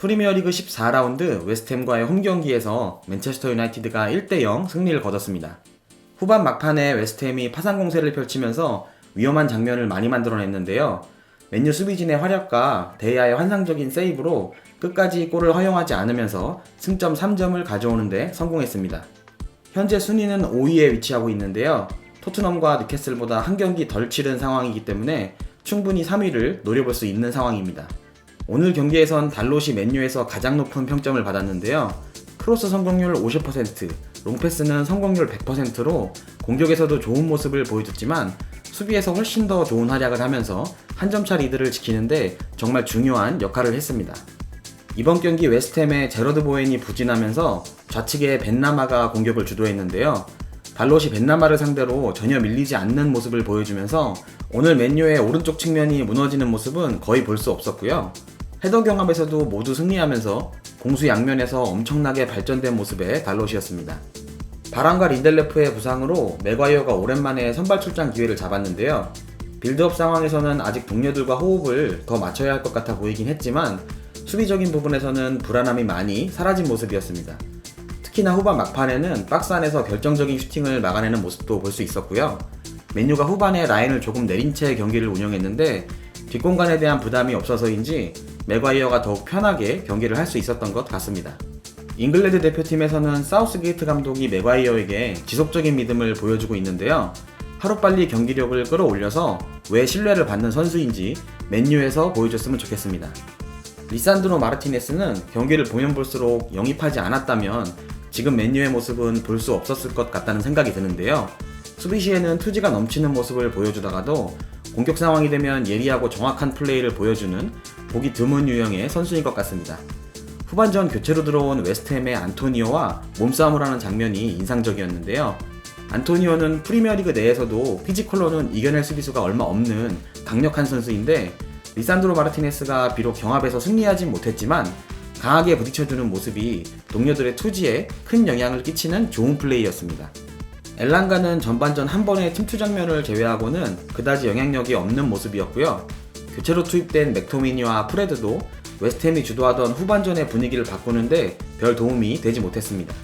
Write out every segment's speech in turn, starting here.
프리미어리그 14라운드 웨스트햄과의 홈 경기에서 맨체스터 유나이티드가 1대0 승리를 거뒀습니다. 후반 막판에 웨스트햄이 파상 공세를 펼치면서 위험한 장면을 많이 만들어냈는데요. 맨유 수비진의 활약과 데이아의 환상적인 세이브로 끝까지 골을 허용하지 않으면서 승점 3점을 가져오는데 성공했습니다. 현재 순위는 5위에 위치하고 있는데요. 토트넘과 뉴캐슬보다 한 경기 덜 치른 상황이기 때문에 충분히 3위를 노려볼 수 있는 상황입니다. 오늘 경기에선 달롯이 맨유에서 가장 높은 평점을 받았는데요. 크로스 성공률 50%, 롱패스는 성공률 100%로 공격에서도 좋은 모습을 보여줬지만 수비에서 훨씬 더 좋은 활약을 하면서 한 점차 리드를 지키는데 정말 중요한 역할을 했습니다. 이번 경기 웨스트햄의 제러드 보웬이 부진하면서 좌측에 벤나마가 공격을 주도했는데요. 발롯이 벤나마를 상대로 전혀 밀리지 않는 모습을 보여주면서 오늘 맨유의 오른쪽 측면이 무너지는 모습은 거의 볼 수 없었고요. 헤더 경합에서도 모두 승리하면서 공수 양면에서 엄청나게 발전된 모습의 달롯이었습니다. 바람과 린델레프의 부상으로 맥과이어가 오랜만에 선발 출장 기회를 잡았는데요. 빌드업 상황에서는 아직 동료들과 호흡을 더 맞춰야 할 것 같아 보이긴 했지만 수비적인 부분에서는 불안함이 많이 사라진 모습이었습니다. 특히나 후반 막판에는 박스 안에서 결정적인 슈팅을 막아내는 모습도 볼 수 있었고요. 맨유가 후반에 라인을 조금 내린 채 경기를 운영했는데 뒷공간에 대한 부담이 없어서인지 맥과이어가 더욱 편하게 경기를 할 수 있었던 것 같습니다. 잉글랜드 대표팀에서는 사우스게이트 감독이 맥과이어에게 지속적인 믿음을 보여주고 있는데요. 하루빨리 경기력을 끌어올려서 왜 신뢰를 받는 선수인지 맨유에서 보여줬으면 좋겠습니다. 리산드로 마르티네스는 경기를 보면 볼수록 영입하지 않았다면 지금 맨유의 모습은 볼 수 없었을 것 같다는 생각이 드는데요. 수비 시에는 투지가 넘치는 모습을 보여주다가도 공격 상황이 되면 예리하고 정확한 플레이를 보여주는 보기 드문 유형의 선수인 것 같습니다. 후반전 교체로 들어온 웨스트햄의 안토니오와 몸싸움을 하는 장면이 인상적이었는데요. 안토니오는 프리미어리그 내에서도 피지컬로는 이겨낼 수비수가 얼마 없는 강력한 선수인데 리산드로 마르티네스가 비록 경합에서 승리하진 못했지만 강하게 부딪혀주는 모습이 동료들의 투지에 큰 영향을 끼치는 좋은 플레이였습니다. 엘란가는 전반전 한 번의 침투 장면을 제외하고는 그다지 영향력이 없는 모습이었고요. 교체로 투입된 맥토미니와 프레드도 웨스트햄이 주도하던 후반전의 분위기를 바꾸는데 별 도움이 되지 못했습니다.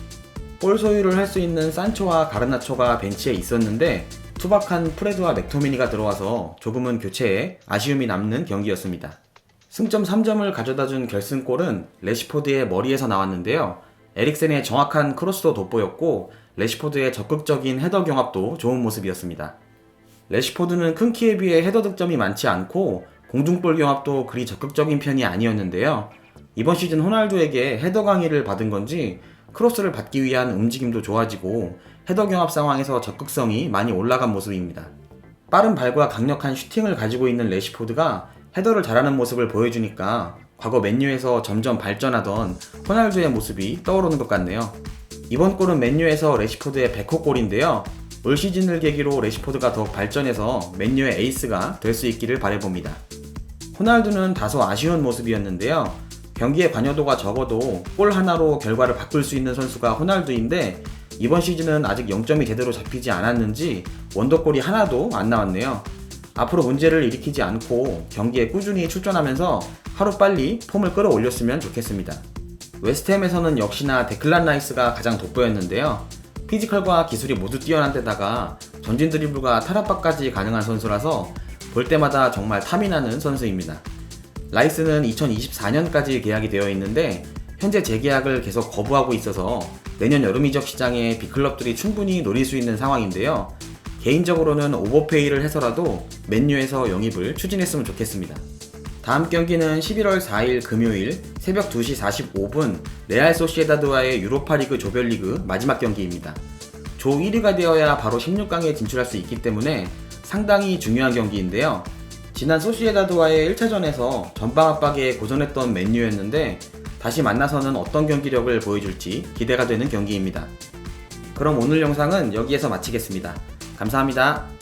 볼 소유를 할 수 있는 산초와 가르나초가 벤치에 있었는데 투박한 프레드와 맥토미니가 들어와서 조금은 교체에 아쉬움이 남는 경기였습니다. 승점 3점을 가져다준 결승골은 레시포드의 머리에서 나왔는데요. 에릭센의 정확한 크로스도 돋보였고 레시포드의 적극적인 헤더 경합도 좋은 모습이었습니다. 레시포드는 큰 키에 비해 헤더 득점이 많지 않고 공중볼 경합도 그리 적극적인 편이 아니었는데요. 이번 시즌 호날두에게 헤더 강의를 받은 건지 크로스를 받기 위한 움직임도 좋아지고 헤더 경합 상황에서 적극성이 많이 올라간 모습입니다. 빠른 발과 강력한 슈팅을 가지고 있는 레시포드가 헤더를 잘하는 모습을 보여주니까 과거 맨유에서 점점 발전하던 호날두의 모습이 떠오르는 것 같네요. 이번 골은 맨유에서 레시포드의 100호 골인데요. 올 시즌을 계기로 레시포드가 더욱 발전해서 맨유의 에이스가 될 수 있기를 바래봅니다. 호날두는 다소 아쉬운 모습이었는데요. 경기의 관여도가 적어도 골 하나로 결과를 바꿀 수 있는 선수가 호날두인데 이번 시즌은 아직 0점이 제대로 잡히지 않았는지 원더골이 하나도 안 나왔네요. 앞으로 문제를 일으키지 않고 경기에 꾸준히 출전하면서 하루빨리 폼을 끌어올렸으면 좋겠습니다. 웨스트햄에서는 역시나 데클란 라이스가 가장 돋보였는데요. 피지컬과 기술이 모두 뛰어난 데다가 전진 드리블과 탈압박까지 가능한 선수라서 볼 때마다 정말 탐이 나는 선수입니다. 라이스는 2024년까지 계약이 되어 있는데 현재 재계약을 계속 거부하고 있어서 내년 여름 이적 시장에 빅클럽들이 충분히 노릴 수 있는 상황인데요. 개인적으로는 오버페이를 해서라도 맨유에서 영입을 추진했으면 좋겠습니다. 다음 경기는 11월 4일 금요일 새벽 2시 45분 레알 소시에다드와의 유로파리그 조별리그 마지막 경기입니다. 조 1위가 되어야 바로 16강에 진출할 수 있기 때문에 상당히 중요한 경기인데요. 지난 소시에다드와의 1차전에서 전방 압박에 고전했던 맨유였는데 다시 만나서는 어떤 경기력을 보여줄지 기대가 되는 경기입니다. 그럼 오늘 영상은 여기에서 마치겠습니다. 감사합니다.